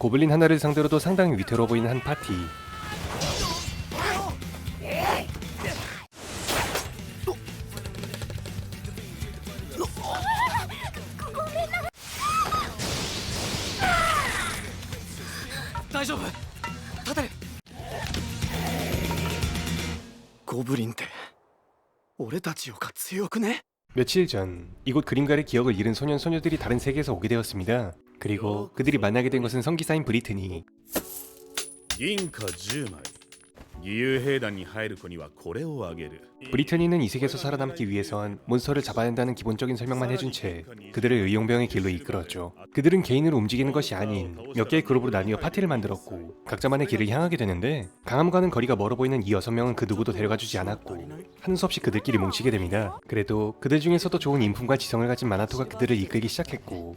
고블린 하나를 상대로도 상당히 위태로워 보이는 한 파티. 고블린って俺たちよか強くね 며칠 전 이곳 그림가의 기억을 잃은 소년 소녀들이 다른 세계에서 오게 되었습니다. 그리고 그들이 만나게 된 것은 성기사인 브리트니. 銀貨10枚義勇兵団に入る子にはこれをあげる 브리트니는 이 세계에서 살아남기 위해선 몬스터를 잡아야 한다는 기본적인 설명만 해준 채 그들을 의용병의 길로 이끌었죠. 그들은 개인으로 움직이는 것이 아닌 몇 개의 그룹으로 나뉘어 파티를 만들었고 각자만의 길을 향하게 되는데 강함과는 거리가 멀어 보이는 이 여섯 명은 그 누구도 데려가주지 않았고 하는 수 없이 그들끼리 뭉치게 됩니다. 그래도 그들 중에서도 좋은 인품과 지성을 가진 마나토가 그들을 이끌기 시작했고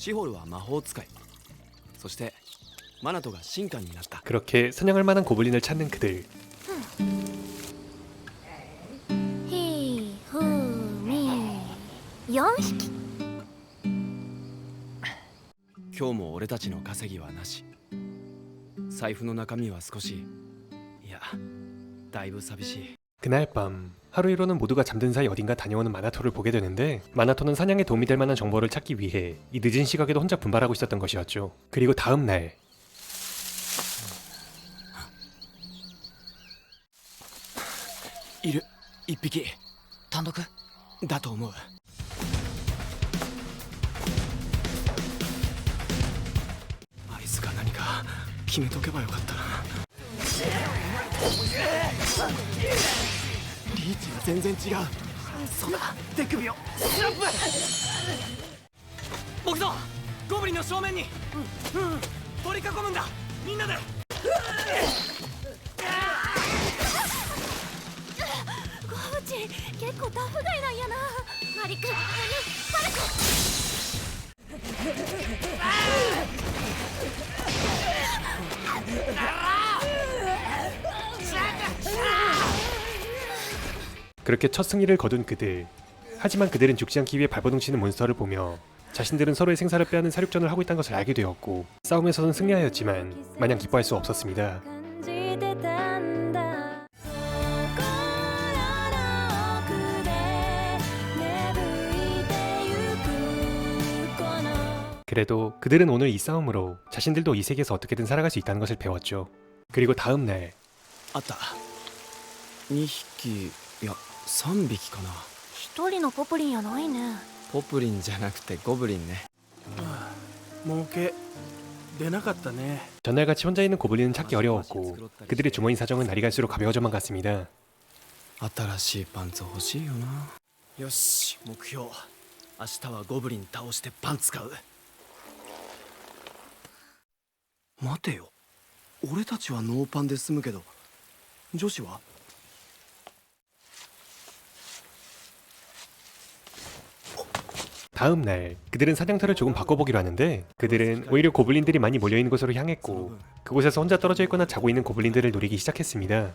シホルは魔法使いそしてマナトが神官になった 그렇게 사냥할 만한 고블린을 찾는 그들 ひふみ4匹今日も俺たちの稼ぎはなし財布の中身は少しいやだいぶ寂しい 그날 밤 하루이로는 모두가 잠든 사이 어딘가 다녀오는 마나토를 보게 되는데 마나토는 사냥에 도움이 될 만한 정보를 찾기 위해 이 늦은 시각에도 혼자 분발하고 있었던 것이었죠. 그리고 다음 날 いる一匹単独だと思うあいつが何か決めとけばよかったな リーチが全然違う。そうだ。手首を。スラップ。僕ぞ。ゴブリンの正面に。うん、うん、取り囲むんだ。みんなで。 그렇게 첫 승리를 거둔 그들. 하지만 그들은 죽지 않기 위해 발버둥치는 몬스터를 보며 자신들은 서로의 생사를 빼앗는 사륙전을 하고 있다는 것을 알게 되었고 싸움에서는 승리하였지만 마냥 기뻐할 수 없었습니다. 그래도 그들은 오늘 이 싸움으로 자신들도 이 세계에서 어떻게든 살아갈 수 있다는 것을 배웠죠. 그리고 다음 날. 아따. 2匹や 3匹かな一人のポプリンやないねポプリンじゃなくてゴブリンね儲け出なかったね 전날같이 혼자 있는 고블린은 찾기 어려웠고 그들의 주머니 사정은 날이 갈수록 가벼워져만 갔습니다. 新しいパンツ欲しいよなよし目標明日はゴブリン倒してパン使う待てよ俺たちはノーパンで済むけど女子は 다음 날 그들은 사냥터를 조금 바꿔보기로 하는데 그들은 오히려 고블린들이 많이 몰려있는 곳으로 향했고 그곳에서 혼자 떨어져 있거나 자고 있는 고블린들을 노리기 시작했습니다.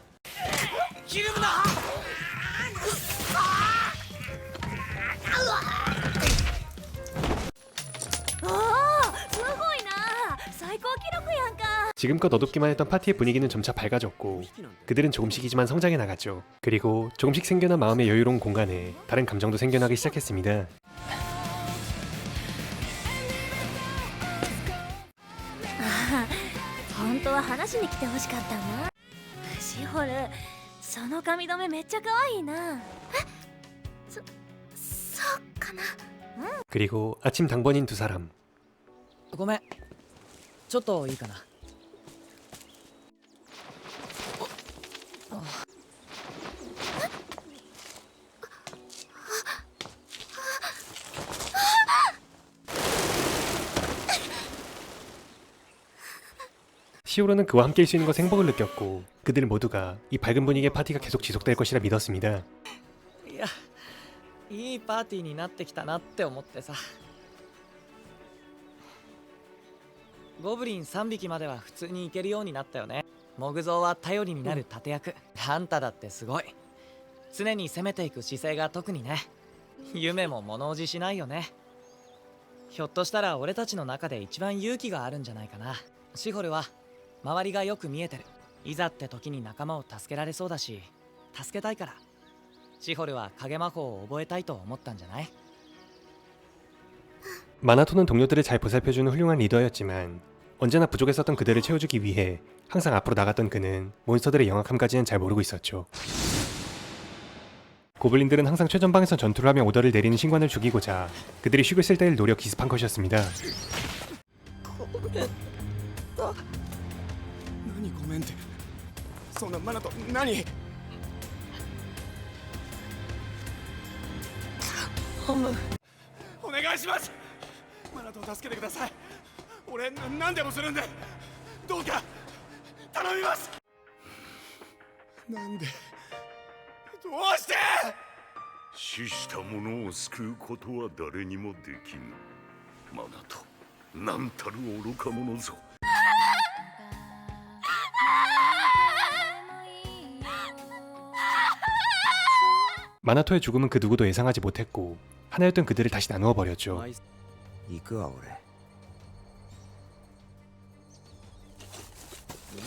지금껏 어둡기만 했던 파티의 분위기는 점차 밝아졌고 그들은 조금씩이지만 성장해 나갔죠. 그리고 조금씩 생겨난 마음의 여유로운 공간에 다른 감정도 생겨나기 시작했습니다. 本当は話しに来てほしかったなシホルその髪留めめっちゃ可愛いなえそそうかな 그리고 아침 당번인 두 사람 ごめんちょっといいかな 시오로는 그와 함께일 수 있는 것에 행복을 느꼈고 그들 모두가 이 밝은 분위기의 파티가 계속 지속될 것이라 믿었습니다. いやいいパーティーになってきたなって思ってさゴブリン3匹までは普通に行けるようになったよね木造は頼りになる盾役、あんただってすごい常に攻めていく姿勢が特にね夢も物おじしないよねひょっとしたら俺たちの中で一番勇気があるんじゃないかなシホルは 周りがよく見えてるいざって時に仲間を助けられそうだし助けたいからシホルは影魔法を覚えたいと思ったんじゃない 마나토는 동료들을 잘 보살펴주는 훌륭한 리더였지만 언제나 부족했었던 그들을 채워주기 위해 항상 앞으로 나갔던 그는 몬스터들의 영악함까지는 잘 모르고 있었죠. 고블린들은 항상 최전방에서 전투를 하며 오더를 내리는 신관을 죽이고자 그들이 쉬고 있을 때를 노려 기습한 것이었습니다. 何ごめんってそんなマナト何？お願いします。マナトを助けてください。俺な何でもするんで。どうか頼みます。なんで？どうして？死した者を救うことは誰にもできぬ。マナと何たる愚か者ぞ 마나토의 죽음은 그 누구도 예상하지 못했고 하나였던 그들을 다시 나누어 버렸죠. 行くわ俺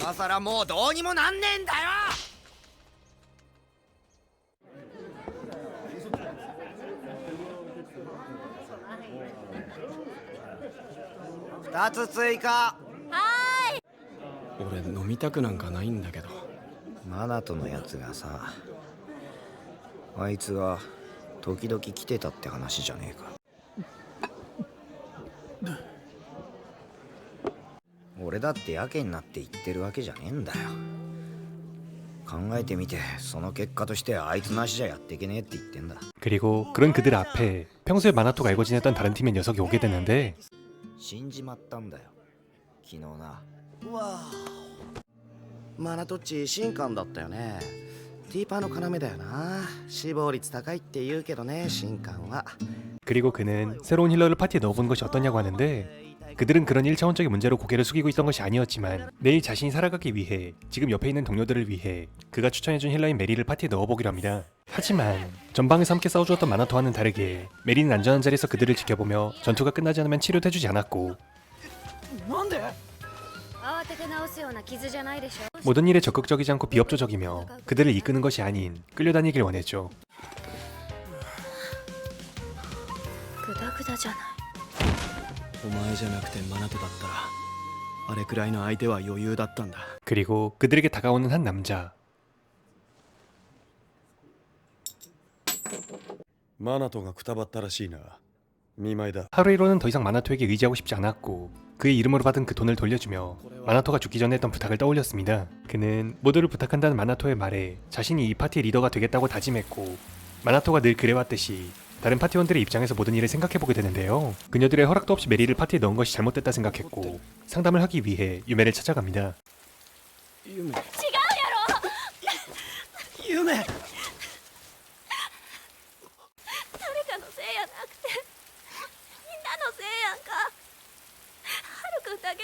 今さらもうどうにもなんねえんだよ2つ追加俺飲みたくなんかないんだけどマナトのやつがさ あいつが時々来てたって話じゃねえか俺だってやけになって言ってるわけじゃねえんだよ考えてみてその結果としてあいつなしじゃやっていけねえって言ってんだ 그리고 그런 그들 앞에 평소에 마나토가 알고 지냈던 다른 팀의 녀석이 오게 됐는데 死んじまったんだよ昨日なマナトッチ新刊だったよね ティーパーの要だよな死亡率高いって言うけどね新刊は 그리고 그는 새로운 힐러를 파티에 넣어본 것이 어떠냐고 하는데 그들은 그런 1차원적인 문제로 고개를 숙이고 있던 것이 아니었지만 내일 자신이 살아가기 위해 지금 옆에 있는 동료들을 위해 그가 추천해준 힐러인 메리를 파티에 넣어보기로 합니다. 하지만 전방에서 함께 싸워주었던 마나토와는 다르게 메리는 안전한 자리에서 그들을 지켜보며 전투가 끝나지 않으면 치료도 해주지 않았고 なんで 모든 일에 적극적이지 않고 비협조적이며 그들을 이끄는 것이 아닌 끌려다니길 원했죠. グダグダじゃないお前じゃなくてマナトだったらあれくらいの相手は余裕だったんだ 그리고 그들에게 다가오는 한 남자 マナトがくたばったらしいな 見舞いだ 하루이로는 더 이상 마나토에게 의지하고 싶지 않았고 그의 이름으로 받은 그 돈을 돌려주며 마나토가 죽기 전에 했던 부탁을 떠올렸습니다. 그는 모두를 부탁한다는 마나토의 말에 자신이 이 파티의 리더가 되겠다고 다짐했고 마나토가 늘 그래왔듯이 다른 파티원들의 입장에서 모든 일을 생각해보게 되는데요. 그녀들의 허락도 없이 메리를 파티에 넣은 것이 잘못됐다 생각했고 상담을 하기 위해 유메를 찾아갑니다. 夢違うやろ夢誰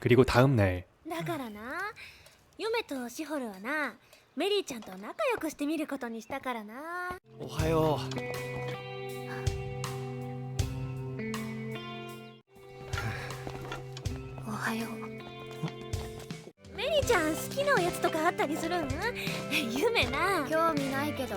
그리고 다음 날 ルだからな夢とシホルはなメリーちゃんと仲良くしてみることにしたからなおはよおはようメリーちゃん好きなおやつとかあったりするん夢な興味ないけど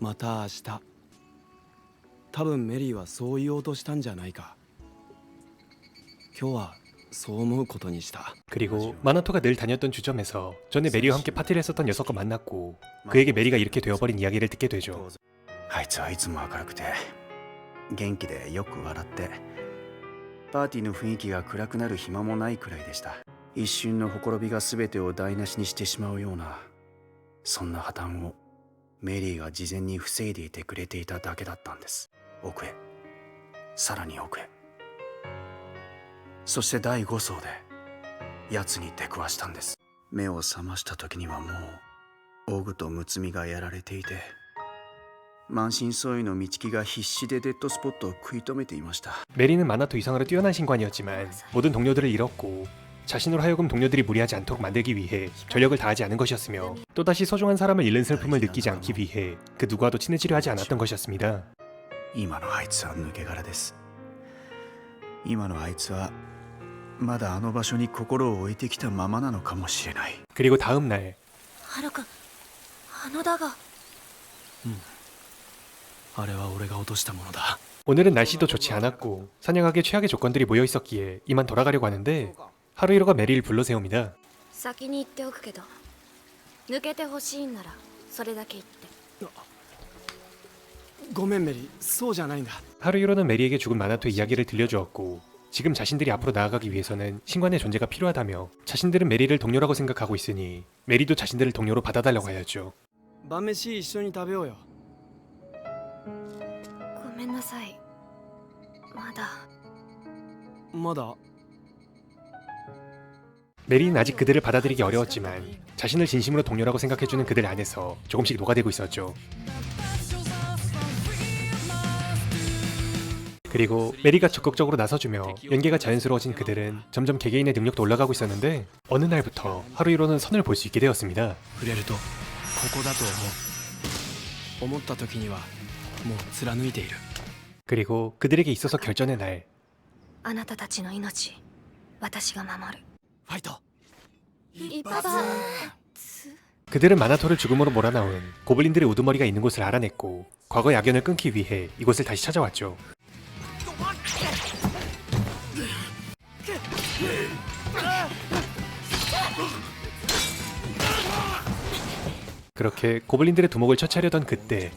また明日多分メリーはそう言おうとしたんじゃないか今日はそう思うことにした 그리고 마나토가 늘 다녔던 주점에서 전에 메리와 함께 파티를 했었던 녀석과 만났고 그에게 메리가 이렇게 되어버린 이야기를 듣게 되죠. あいつはいつも明るくて元気でよく笑ってパーティーの雰囲気が暗くなる暇もないくらいでした一瞬のほころびが全てを台無しにしてしまうような そんな破綻をメリーが事前に防いでいてくれていただけだったんです奥へさらに奥へそして第5層で奴に出くわしたんです目を覚ました時にはもうオグとムツミがやられていて満身創痍の道木が必死でデッドスポットを食い止めていました 메리는 마나토 이상으로 뛰어난 신관이었지만 모든 동료들을 잃었고 자신으로 하여금 동료들이 무리하지 않도록 만들기 위해 전력을 다하지 않은 것이었으며 또다시 소중한 사람을 잃는 슬픔을 느끼지 않기 위해 그 누구와도 친해지려 하지 않았던 것이었습니다. 今のあいつは抜け殻です今のあいつはまだあの場所に心を置いてきたままなのかもしれない 그리고 다음 날 ハルくんあのだがあれは俺が落としたものだ 오늘은 날씨도 좋지 않았고 사냥하기 최악의 조건들이 모여 있었기에 이만 돌아가려고 하는데 하루이로가 메리를 불러 세웁니다. 先に言っておくけど抜けてほしいんならそれだけ言ってごめんメリーそうじゃないんだ 하루이로는 메리에게 죽은 마나토의 이야기를 들려주었고 지금 자신들이 앞으로 나아가기 위해서는 신관의 존재가 필요하다며 자신들은 메리를 동료라고 생각하고 있으니 메리도 자신들을 동료로 받아달라고 하였죠. 晩飯一緒に食べようよごめんなさいまだまだ 메리는 아직 그들을 받아들이기 어려웠지만 자신을 진심으로 동료라고 생각해주는 그들 안에서 조금씩 녹아들고 있었죠. 그리고 메리가 적극적으로 나서주며 연계가 자연스러워진 그들은 점점 개개인의 능력도 올라가고 있었는데 어느 날부터 하루이로는 선을 볼 수 있게 되었습니다. 触れるとここだと思う思った時にはもう貫いている 그리고 그들에게 있어서 결전의 날 あなたたちの命私が守る 파이터. 그들은 마나토를 죽음으로 몰아넣은 고블린들의 우두머리가 있는 곳을 알아냈고 과거 야견을 끊기 위해 이곳을 다시 찾아왔죠. 그렇게 고블린들의 두목을 처치하려던 그때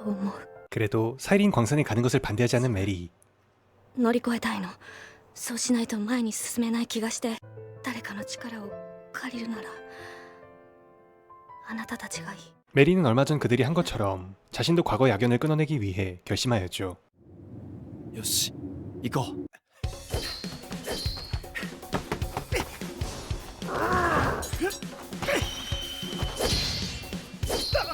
と思う 그래도 사이린 광산에 가는 것을 반대하지 않는 메리. 乗り越えたいのそうしないと前に進めない気がして誰かの力を借りるならあなたたちがいい 메리는 얼마 전 그들이 한 것처럼 자신도 과거 야견을 끊어내기 위해 결심하였죠. よし 行こう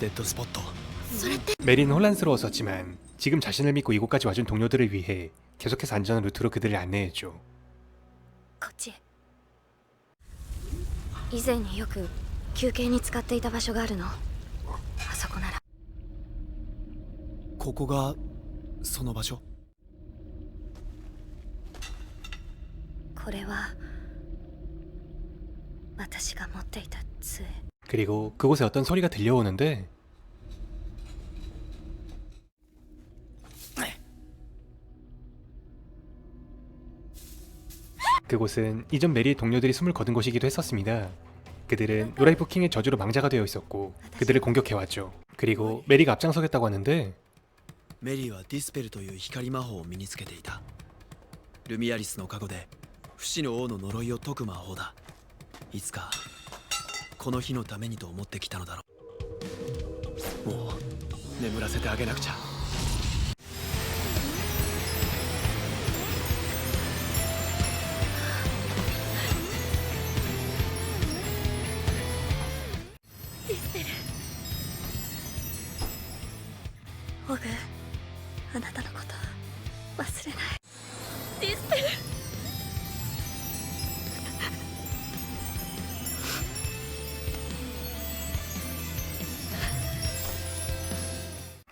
デッドスポット 메리는 혼란스러웠었지만 지금 자신을 믿고 이곳까지 와준 동료들을 위해 계속해서 안전한 루트로 그들을 안내했죠. こっちへ以前によく休憩に使っていた場所があるのあそこならここがその場所これは私が持っていた杖 그리고 그곳에 어떤 소리가 들려오는데 그곳은 이전 메리의 동료들이 숨을 거둔 곳이기도 했었습니다. 그들은 노라이프 킹의 저주로 망자가 되어 있었고 그들을 공격해왔죠. 그리고 메리가 앞장서겠다고 하는데 メリーはディスペルという光魔法を身につけていたルミアリスの加護で不死の王の呪いを解く魔法だいつか この日のためにと思ってきたのだろう。もう眠らせてあげなくちゃ。オグあなたのこと忘れない。ディスペル。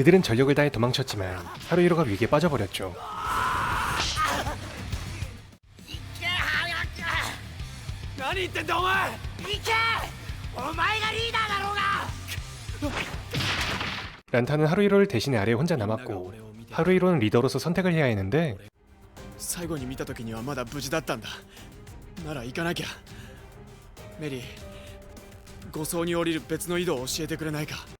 그들은 전력을 다해 도망쳤지만 하루이로가 위기에 빠져버렸죠. 란타는 하루히로를 대신해 아래에 혼자 남았고 하루히로는 리더로서 선택을 해야 했는데 最後に見た時にはまだ無事だったんだなら行かなきゃメリー護送に降りる別の井戸を教えてくれないか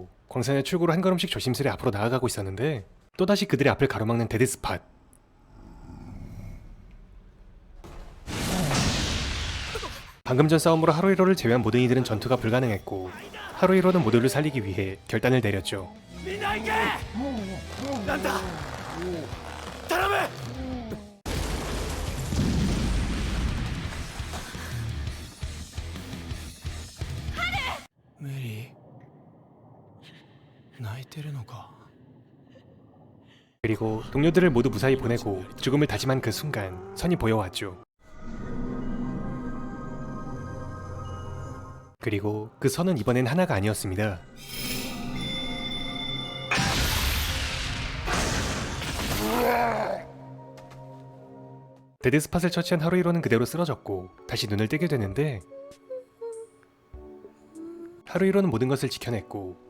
광산의 출구로 한 걸음씩 조심스레 앞으로 나아가고 있었는데 또다시 그들의 앞을 가로막는 데드스팟. 방금 전 싸움으로 하루히로를 제외한 모든 이들은 전투가 불가능했고 하루히로는 모두를 살리기 위해 결단을 내렸죠. 민나에게! 난다! 사람에! 메리 泣いてるのか 그리고 동료들을 모두 무사히 보내고 죽음을 다짐한 그 순간 선이 보여왔죠. 그리고 그 선은 이번엔 하나가 아니었습니다. 데드스팟을 처치한 하루이로는 그대로 쓰러졌고 다시 눈을 뜨게 되는데 하루이로는 모든 것을 지켜냈고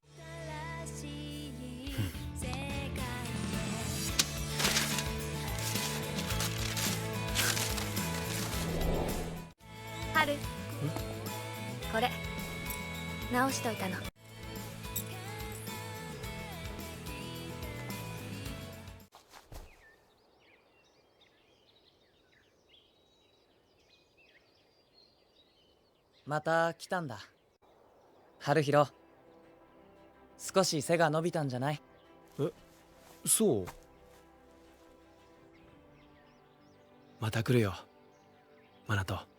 春これ直しといたの。また来たんだ。春広。少し背が伸びたんじゃない？そう？また来るよマナト